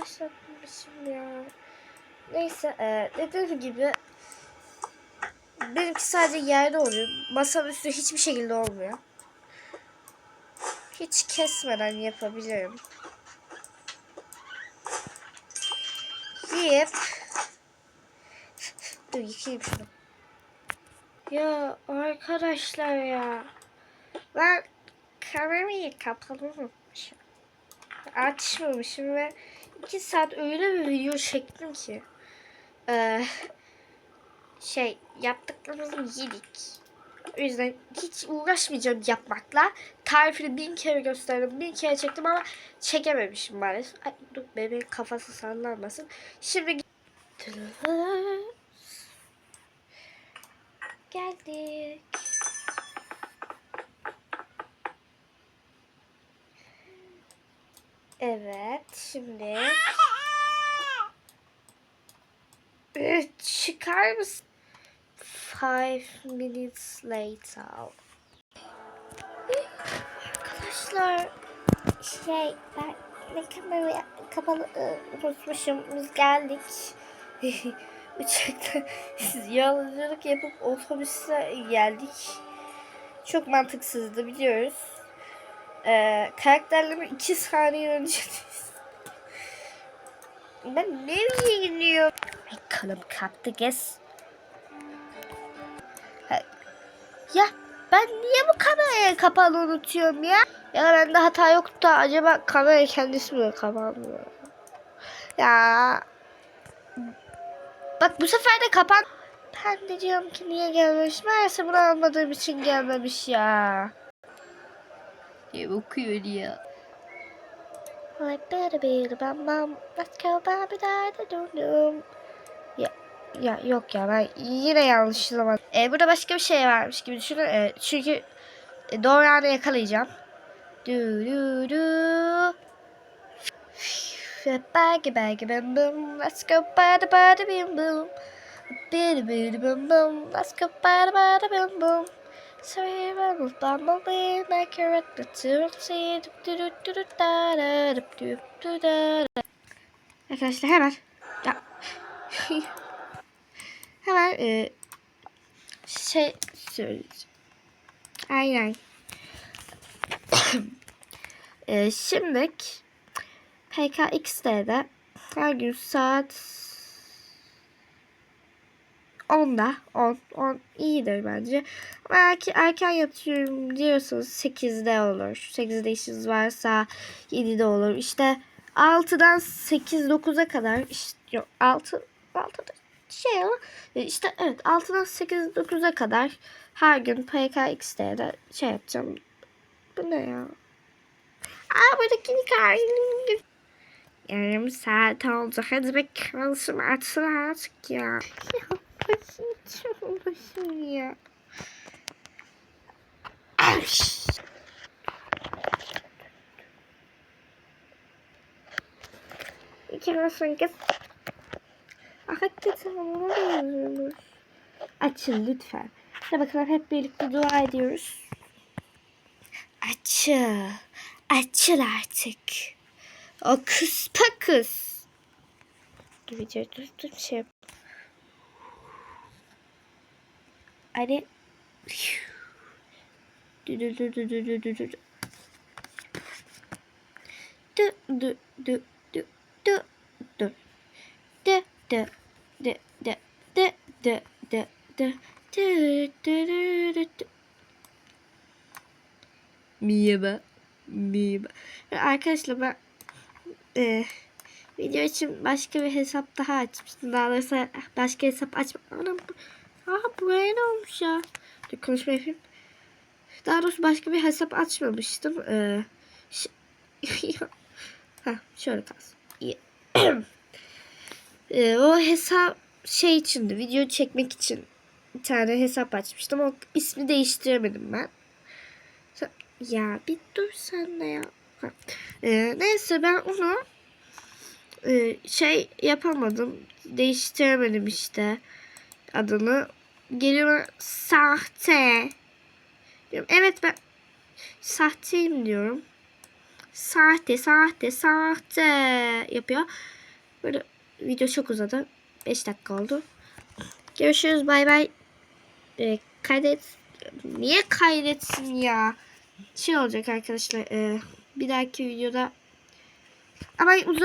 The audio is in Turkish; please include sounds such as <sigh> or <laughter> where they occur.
başlatmışım ya. Neyse e, dediğim gibi benimki sadece yerde oluyor. Masanın üstü hiçbir şekilde olmuyor. Hiç kesmeden yapabilirim. Yiyip Dur yıkayayım şunu. Ya arkadaşlar ya. Ben kamerayı kapalı unutmuşum. Açmamışım ve iki saat öyle bir video çektim ki. Ee, şey yaptıklarımızı yedik. O yüzden hiç uğraşmayacağım yapmakla. Tarifini bin kere gösterdim. Bin kere çektim ama çekememişim maalesef. Ay, dur bebeğin kafası sallanmasın. Şimdi geldik. Evet, şimdi Evet, çıkar mısın? Five minutes later. Arkadaşlar, şey ben ne kamerayı kapalı ıı, unutmuşum. Biz geldik. <laughs> Uçakta yolculuk yapıp otobüse geldik. Çok mantıksızdı biliyoruz. Ee, karakterlerimi iki saniye önce <laughs> Ben nereye gidiyorum? Ay kanım kaptı. Ha, Ya ben niye bu kamerayı kapalı unutuyorum ya? Ya bende hata yoktu da acaba kamera kendisi mi kapanmıyor? Ya Bak bu sefer de kapan. Ben de diyorum ki niye gelmiş? Meğerse bunu almadığım için gelmemiş ya. Ne bakıyor ya? Like better be bam bam. Let's go baby da dum dum. Ya, ya yok ya ben yine yanlış zaman. E, burada başka bir şey varmış gibi düşünün. E, çünkü e, doğru anı yakalayacağım. Du du du. Baggy baggy bam bam. Let's go bada bada bim bum. Bidi bidi bum bum. Let's go bada bada bim survival Arkadaşlar hemen ya. <laughs> hemen e, şey söyleyeceğim. Aynen. <coughs> e, şimdi PKX'de her gün saat 10'da 10, 10 iyidir bence. Ama erken, erken yatıyorum diyorsanız 8'de olur. 8'de işiniz varsa 7'de olur. İşte 6'dan 8-9'a kadar işte yok 6 6'da şey ama işte evet 6'dan 8-9'a kadar her gün PKX'de de şey yapacağım. Bu ne ya? Aa buradaki hikayenin Yarım saat oldu. Hadi be kalsın açsın artık ya. <laughs> Başım çok başım ya. Ay. İçersin kız. Hakikaten ona da yazıyormuş. Açın lütfen. Hadi bakalım hep birlikte dua ediyoruz. Açıl. Açıl artık. O kız. Dur dur dur şey yap. Hadi. Dü dü dü dü dü dü dü dü. Arkadaşlar ben e, video için başka bir hesap daha açmıştım. Daha doğrusu başka hesap açmadım. Aa buraya ne olmuş ya? Dur konuşma yapayım. Daha doğrusu başka bir hesap açmamıştım. Ee, <laughs> ha şöyle kalsın. ee, o hesap şey içindi. Video çekmek için bir tane hesap açmıştım. O ismi değiştiremedim ben. Ya bir dur sen de ya. Ha. Ee, neyse ben onu e, şey yapamadım. Değiştiremedim işte adını. Geliyor sahte. Diyorum. Evet ben sahteyim diyorum. sahte sahte sahte yapıyor. Böyle video çok uzadı. 5 dakika oldu. Görüşürüz bay bay. Ee, kaydet. Niye kaydetsin ya? Şey olacak arkadaşlar. e, bir dahaki videoda ama uzat